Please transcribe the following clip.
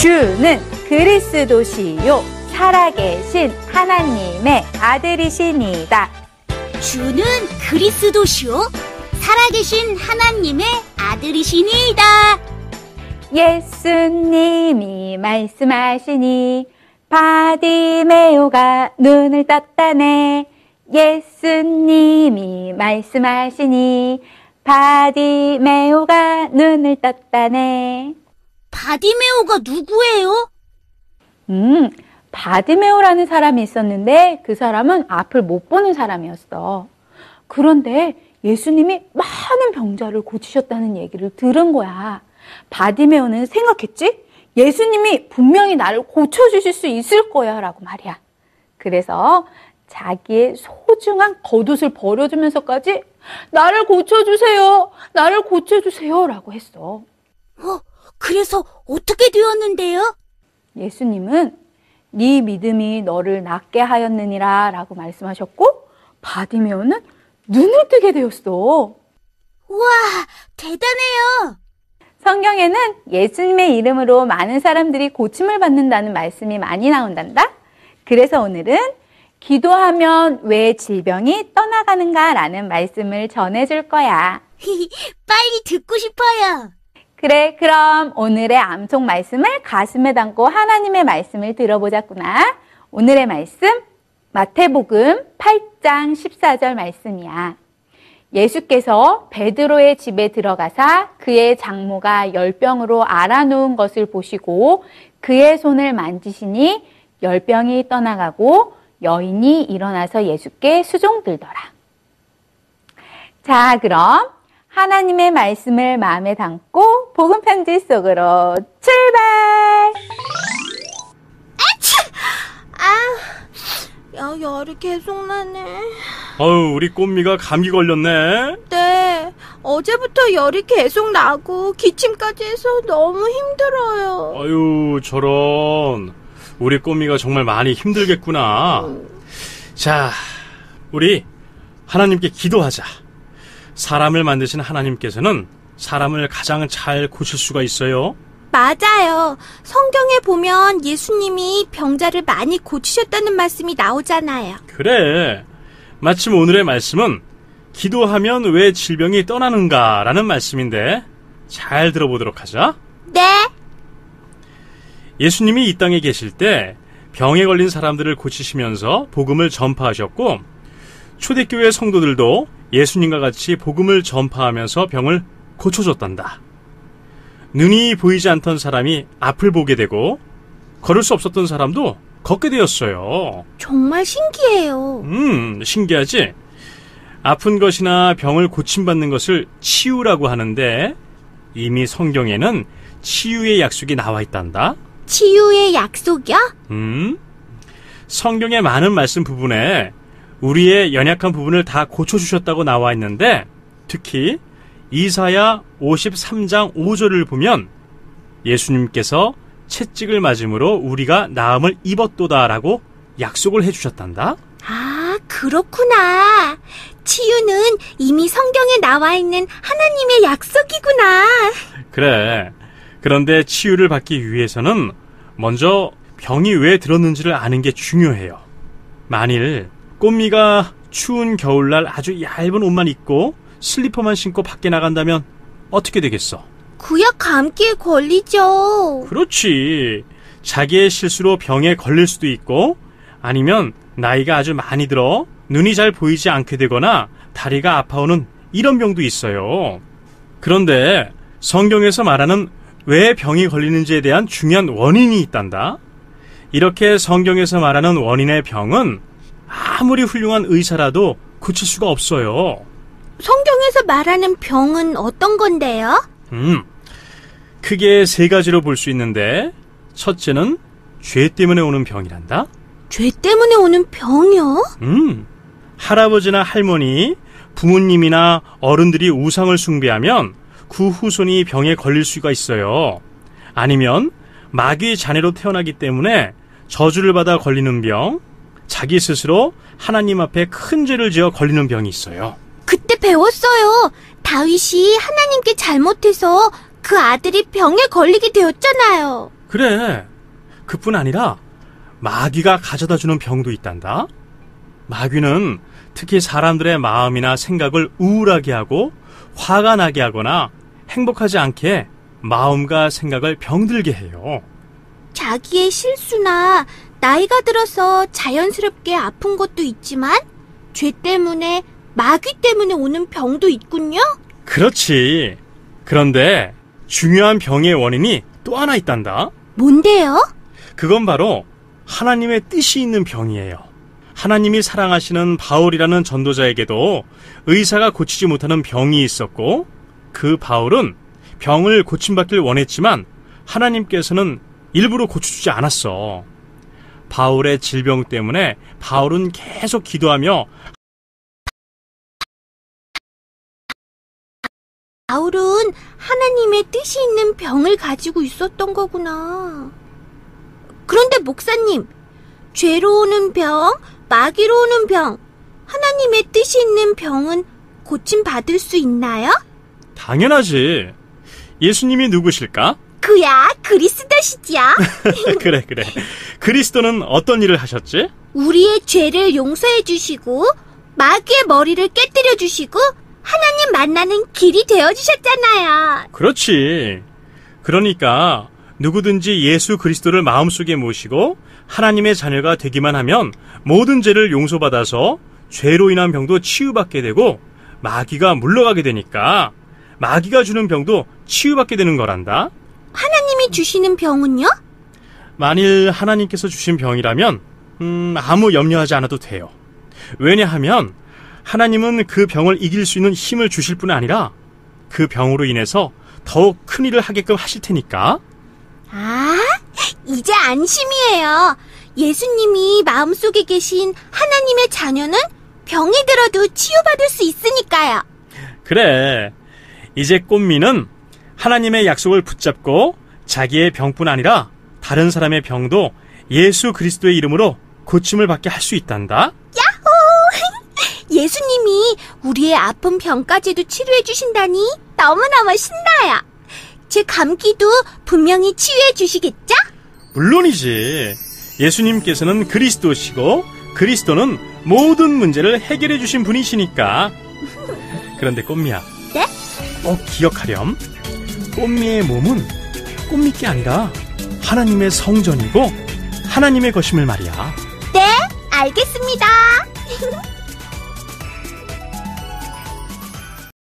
주는 그리스도시요 살아계신 하나님의 아들이시니다. 주는 그리스도시요 살아계신 하나님의 아들이시니이다. 예수님이 말씀하시니 바디메오가 눈을 떴다네. 예수님이 말씀하시니 바디메오가 눈을 떴다네. 바디메오가 누구예요? 음, 바디메오라는 사람이 있었는데 그 사람은 앞을 못 보는 사람이었어. 그런데 예수님이 많은 병자를 고치셨다는 얘기를 들은 거야. 바디메오는 생각했지? 예수님이 분명히 나를 고쳐주실 수 있을 거야. 라고 말이야. 그래서 자기의 소중한 겉옷을 버려주면서까지 나를 고쳐주세요. 나를 고쳐주세요. 라고 했어. 어, 그래서 어떻게 되었는데요? 예수님은 네 믿음이 너를 낫게 하였느니라 라고 말씀하셨고 바디메오는 눈을 뜨게 되었어. 우와, 대단해요. 성경에는 예수님의 이름으로 많은 사람들이 고침을 받는다는 말씀이 많이 나온단다. 그래서 오늘은 기도하면 왜 질병이 떠나가는가 라는 말씀을 전해줄 거야. 빨리 듣고 싶어요. 그래, 그럼 오늘의 암송 말씀을 가슴에 담고 하나님의 말씀을 들어보자꾸나. 오늘의 말씀, 마태복음 8장 14절 말씀이야. 예수께서 베드로의 집에 들어가사 그의 장모가 열병으로 알아놓은 것을 보시고 그의 손을 만지시니 열병이 떠나가고 여인이 일어나서 예수께 수종 들더라. 자, 그럼 하나님의 말씀을 마음에 담고 복음 편지 속으로 출발! 아, 야, 열이 계속 나네. 어우, 우리 꽃미가 감기 걸렸네. 네, 어제부터 열이 계속 나고 기침까지 해서 너무 힘들어요. 아유, 저런. 우리 꽃미가 정말 많이 힘들겠구나. 자, 우리 하나님께 기도하자. 사람을 만드신 하나님께서는 사람을 가장 잘 고칠 수가 있어요. 맞아요. 성경에 보면 예수님이 병자를 많이 고치셨다는 말씀이 나오잖아요. 그래. 마침 오늘의 말씀은 기도하면 왜 질병이 떠나는가라는 말씀인데 잘 들어보도록 하자. 네. 예수님이 이 땅에 계실 때 병에 걸린 사람들을 고치시면서 복음을 전파하셨고 초대교회 성도들도 예수님과 같이 복음을 전파하면서 병을 고쳐줬단다. 눈이 보이지 않던 사람이 앞을 보게 되고 걸을 수 없었던 사람도 걷게 되었어요. 정말 신기해요. 음, 신기하지? 아픈 것이나 병을 고침받는 것을 치유라고 하는데 이미 성경에는 치유의 약속이 나와 있단다. 치유의 약속이요? 음? 성경의 많은 말씀 부분에 우리의 연약한 부분을 다 고쳐주셨다고 나와 있는데 특히 이사야 53장 5절을 보면 예수님께서 채찍을 맞음으로 우리가 나음을 입었도다라고 약속을 해주셨단다. 아, 그렇구나. 치유는 이미 성경에 나와 있는 하나님의 약속이구나. 그래. 그런데 치유를 받기 위해서는 먼저 병이 왜 들었는지를 아는 게 중요해요. 만일 꽃미가 추운 겨울날 아주 얇은 옷만 입고 슬리퍼만 신고 밖에 나간다면 어떻게 되겠어? 구약 감기에 걸리죠. 그렇지. 자기의 실수로 병에 걸릴 수도 있고 아니면 나이가 아주 많이 들어 눈이 잘 보이지 않게 되거나 다리가 아파오는 이런 병도 있어요. 그런데 성경에서 말하는 왜 병이 걸리는지에 대한 중요한 원인이 있단다. 이렇게 성경에서 말하는 원인의 병은 아무리 훌륭한 의사라도 고칠 수가 없어요. 성경에서 말하는 병은 어떤 건데요? 음, 크게 세 가지로 볼 수 있는데, 첫째는 죄 때문에 오는 병이란다. 죄 때문에 오는 병이요? 음, 할아버지나 할머니, 부모님이나 어른들이 우상을 숭배하면 그 후손이 병에 걸릴 수가 있어요. 아니면 마귀의 자녀로 태어나기 때문에 저주를 받아 걸리는 병, 자기 스스로 하나님 앞에 큰 죄를 지어 걸리는 병이 있어요. 그때 배웠어요. 다윗이 하나님께 잘못해서 그 아들이 병에 걸리게 되었잖아요. 그래. 그뿐 아니라 마귀가 가져다 주는 병도 있단다. 마귀는 특히 사람들의 마음이나 생각을 우울하게 하고 화가 나게 하거나 행복하지 않게 마음과 생각을 병들게 해요. 자기의 실수나 나이가 들어서 자연스럽게 아픈 것도 있지만 죄 때문에 마귀 때문에 오는 병도 있군요. 그렇지. 그런데 중요한 병의 원인이 또 하나 있단다. 뭔데요? 그건 바로 하나님의 뜻이 있는 병이에요. 하나님이 사랑하시는 바울이라는 전도자에게도 의사가 고치지 못하는 병이 있었고, 그 바울은 병을 고침받길 원했지만 하나님께서는 일부러 고쳐주지 않았어. 바울의 질병 때문에 바울은 계속 기도하며 바울은 하나님의 뜻이 있는 병을 가지고 있었던 거구나. 그런데 목사님, 죄로 오는 병, 마귀로 오는 병, 하나님의 뜻이 있는 병은 고침 받을 수 있나요? 당연하지. 예수님이 누구실까? 그야 그리스도시지요. 그래, 그래. 그리스도는 어떤 일을 하셨지? 우리의 죄를 용서해 주시고 마귀의 머리를 깨뜨려 주시고 하나님 만나는 길이 되어 주셨잖아요. 그렇지. 그러니까 누구든지 예수 그리스도를 마음속에 모시고 하나님의 자녀가 되기만 하면 모든 죄를 용서받아서 죄로 인한 병도 치유받게 되고 마귀가 물러가게 되니까 마귀가 주는 병도 치유받게 되는 거란다. 하나님이 주시는 병은요? 만일 하나님께서 주신 병이라면 음, 아무 염려하지 않아도 돼요. 왜냐하면 하나님은 그 병을 이길 수 있는 힘을 주실 뿐 아니라 그 병으로 인해서 더욱 큰 일을 하게끔 하실 테니까. 아, 이제 안심이에요. 예수님이 마음속에 계신 하나님의 자녀는 병이 들어도 치유받을 수 있으니까요. 그래. 이제 꽃미는 하나님의 약속을 붙잡고 자기의 병뿐 아니라 다른 사람의 병도 예수 그리스도의 이름으로 고침을 받게 할 수 있단다. 예수님이 우리의 아픈 병까지도 치료해 주신다니 너무너무 신나요. 제 감기도 분명히 치유해 주시겠죠? 물론이지. 예수님께서는 그리스도시고 그리스도는 모든 문제를 해결해 주신 분이시니까. 그런데 꽃미야. 네? 꼭 기억하렴. 꽃미의 몸은 꽃미게 아니라 하나님의 성전이고 하나님의 것임을 말이야. 네, 알겠습니다.